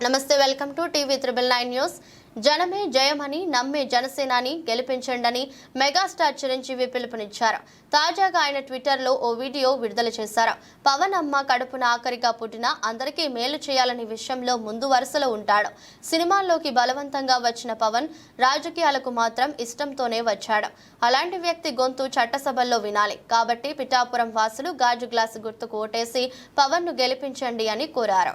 నమస్తే welcome to TV triple nine news. జనమే జయమని నమ్మే జనసేనాని గెలిపించండని మెగాస్టార్ చిరంజీవి పిలుపునిచ్చారు. తాజాగా ఆయన ట్విట్టర్లో ఓ వీడియో విడుదల చేశారు. పవన్ అమ్మ కడుపున ఆఖరిగా పుట్టిన అందరికీ మేలు చేయాలనే విషయంలో ముందు వరుసలో ఉంటాడు. సినిమాల్లోకి బలవంతంగా వచ్చిన పవన్ రాజకీయాలకు మాత్రం ఇష్టంతోనే వచ్చాడు. అలాంటి వ్యక్తి గొంతు చట్టసభల్లో వినాలి. కాబట్టి పిఠాపురం వాసులు గాజు గ్లాసు గుర్తుకు ఓటేసి పవన్ను గెలిపించండి అని కోరారు.